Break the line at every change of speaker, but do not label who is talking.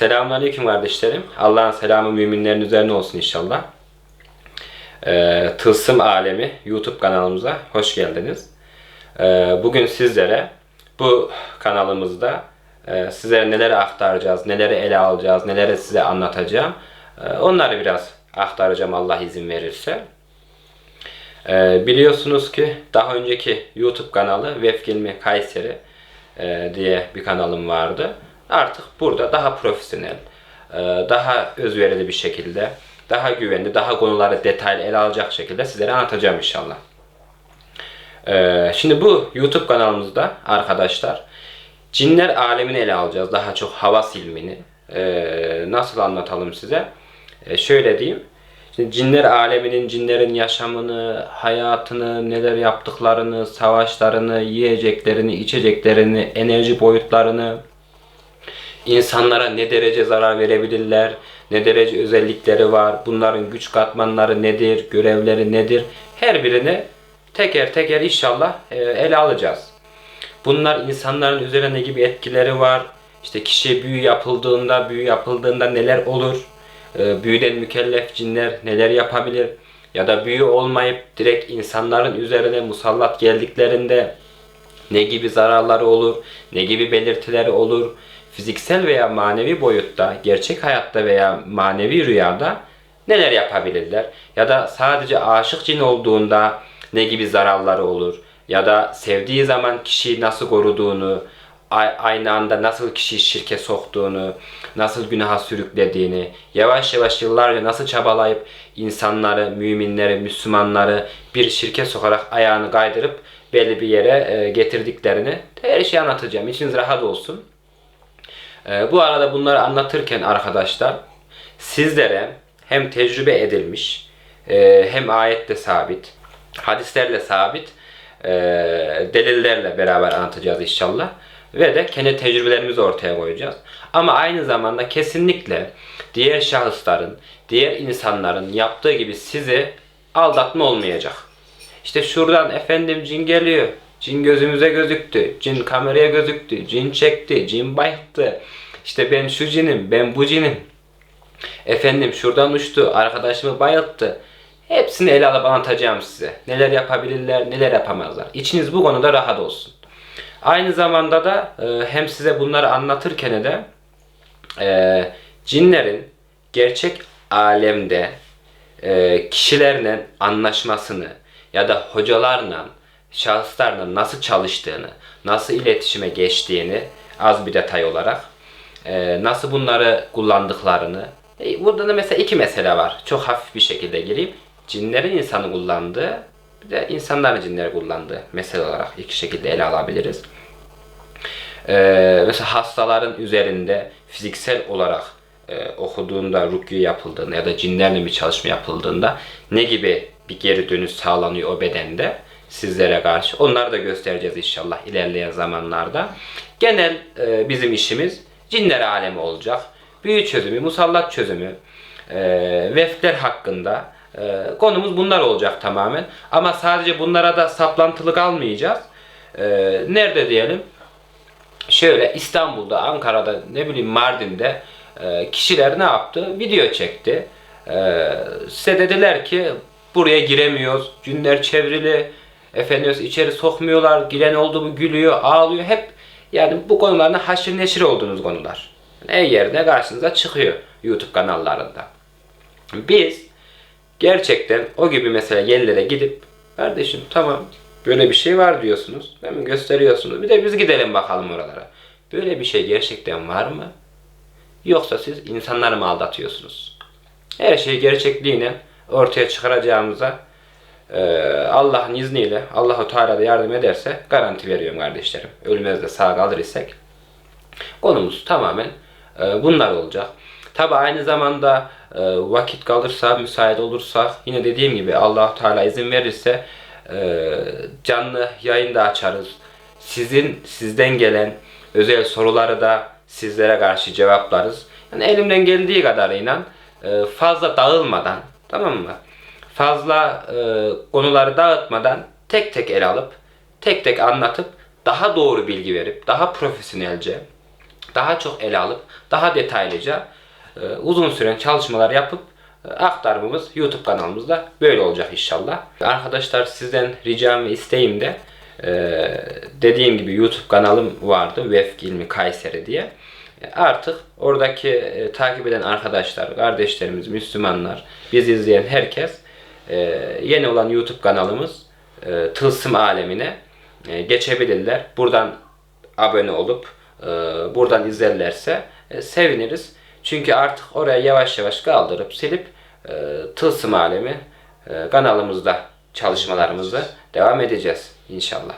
Selamünaleyküm kardeşlerim. Allah'ın selamı müminlerin üzerine olsun inşallah. Ee, Tılsım Alemi YouTube kanalımıza hoş geldiniz. Ee, bugün sizlere bu kanalımızda e, sizlere neleri aktaracağız, neleri ele alacağız, neleri size anlatacağım. e, onları biraz aktaracağım Allah izin verirse. Ee, biliyorsunuz ki daha önceki YouTube kanalı Vefkilmi Kayseri e, diye bir kanalım vardı. Artık burada daha profesyonel, e, daha özverili bir şekilde, daha güvenli, daha konuları detaylı ele alacak şekilde sizlere anlatacağım inşallah. Ee, şimdi bu YouTube kanalımızda arkadaşlar cinler alemini ele alacağız. Daha çok havas ilmini. Ee, nasıl anlatalım size? Şöyle diyeyim. Şimdi cinler aleminin, cinlerin yaşamını, hayatını, neler yaptıklarını, savaşlarını, yiyeceklerini, içeceklerini, enerji boyutlarını, insanlara ne derece zarar verebilirler, ne derece özellikleri var, bunların güç katmanları nedir, görevleri nedir, her birini teker teker inşallah e, ele alacağız. Bunlar insanların üzerine ne gibi etkileri var, işte kişiye büyü yapıldığında, büyü yapıldığında neler olur, e, büyüden mükellef cinler neler yapabilir, ya da büyü olmayıp direkt insanların üzerine musallat geldiklerinde ne gibi zararları olur, ne gibi belirtileri olur, fiziksel veya manevi boyutta, gerçek hayatta veya manevi rüyada neler yapabilirler? Ya da sadece aşık cin olduğunda ne gibi zararları olur? Ya da sevdiği zaman kişiyi nasıl koruduğunu, aynı anda nasıl kişiyi şirke soktuğunu, nasıl günaha sürüklediğini, yavaş yavaş yıllarca nasıl çabalayıp insanları, müminleri, Müslümanları bir şirke sokarak ayağını kaydırıp belli bir yere e, getirdiklerini her şeyi anlatacağım. İçiniz rahat olsun. E, bu arada bunları anlatırken arkadaşlar sizlere hem tecrübe edilmiş e, hem ayette sabit, hadislerle sabit e, delillerle beraber anlatacağız inşallah. Ve de kendi tecrübelerimizi ortaya koyacağız. Ama aynı zamanda kesinlikle diğer şahısların, diğer insanların yaptığı gibi sizi aldatma olmayacak. İşte şuradan efendim cin geliyor. Cin gözümüze gözüktü. Cin kameraya gözüktü. Cin çekti. Cin bayılttı. İşte ben şu cinim, ben bu cinim. Efendim şuradan uçtu, arkadaşımı bayılttı. Hepsini ele alıp anlatacağım size. Neler yapabilirler, neler yapamazlar. İçiniz bu konuda rahat olsun. Aynı zamanda da e, hem size bunları anlatırken de e, cinlerin gerçek alemde e, kişilerle anlaşmasını ya da hocalarla, şahıslarla nasıl çalıştığını, nasıl iletişime geçtiğini az bir detay olarak e, nasıl bunları kullandıklarını e, burada da mesela iki mesele var. Çok hafif bir şekilde gireyim. Cinlerin insanı kullandığı bir de insanların cinleri kullandığı mesele olarak iki şekilde ele alabiliriz. Ee, mesela hastaların üzerinde fiziksel olarak e, okuduğunda, rukyu yapıldığında ya da cinlerle bir çalışma yapıldığında ne gibi bir geri dönüş sağlanıyor o bedende sizlere karşı. Onları da göstereceğiz inşallah ilerleyen zamanlarda. Genel e, bizim işimiz cinler alemi olacak. Büyü çözümü, musallat çözümü, e, vefler hakkında e, konumuz bunlar olacak tamamen. Ama sadece bunlara da saplantılı kalmayacağız. E, nerede diyelim? şöyle İstanbul'da, Ankara'da, ne bileyim Mardin'de e, kişiler ne yaptı? Video çekti. E, size dediler ki buraya giremiyoruz. Günler çevrili. Efendimiz içeri sokmuyorlar. Giren oldu mu gülüyor, ağlıyor. Hep yani bu konuların haşır neşir olduğunuz konular. Yani her yerde karşınıza çıkıyor YouTube kanallarında. Biz gerçekten o gibi mesela yerlere gidip kardeşim tamam böyle bir şey var diyorsunuz. Değil? Gösteriyorsunuz. Bir de biz gidelim bakalım oralara. Böyle bir şey gerçekten var mı? Yoksa siz insanları mı aldatıyorsunuz? Her şeyi gerçekliğine ortaya çıkaracağımıza Allah'ın izniyle Allahu Teala da yardım ederse garanti veriyorum kardeşlerim. Ölmez de sağ kalır isek. Konumuz tamamen e, bunlar olacak. Tabi aynı zamanda e, vakit kalırsa, müsait olursak yine dediğim gibi allah Teala izin verirse e, canlı yayın da açarız. Sizin sizden gelen özel soruları da sizlere karşı cevaplarız. Yani elimden geldiği kadarıyla fazla dağılmadan tamam mı? Fazla e, konuları dağıtmadan tek tek ele alıp tek tek anlatıp daha doğru bilgi verip daha profesyonelce daha çok ele alıp daha detaylıca e, uzun süren çalışmalar yapıp e, aktarmamız YouTube kanalımızda böyle olacak inşallah. Arkadaşlar sizden ricam ve isteğim de e, dediğim gibi YouTube kanalım vardı Vefk İlmi Kayseri diye. E, Artık oradaki e, takip eden arkadaşlar, kardeşlerimiz, Müslümanlar, bizi izleyen herkes e, yeni olan YouTube kanalımız e, Tılsım Alemine e, geçebilirler. Buradan abone olup e, buradan izlerlerse e, seviniriz. Çünkü artık oraya yavaş yavaş kaldırıp silip e, Tılsım Alemi e, kanalımızda çalışmalarımızı devam edeceğiz inşallah.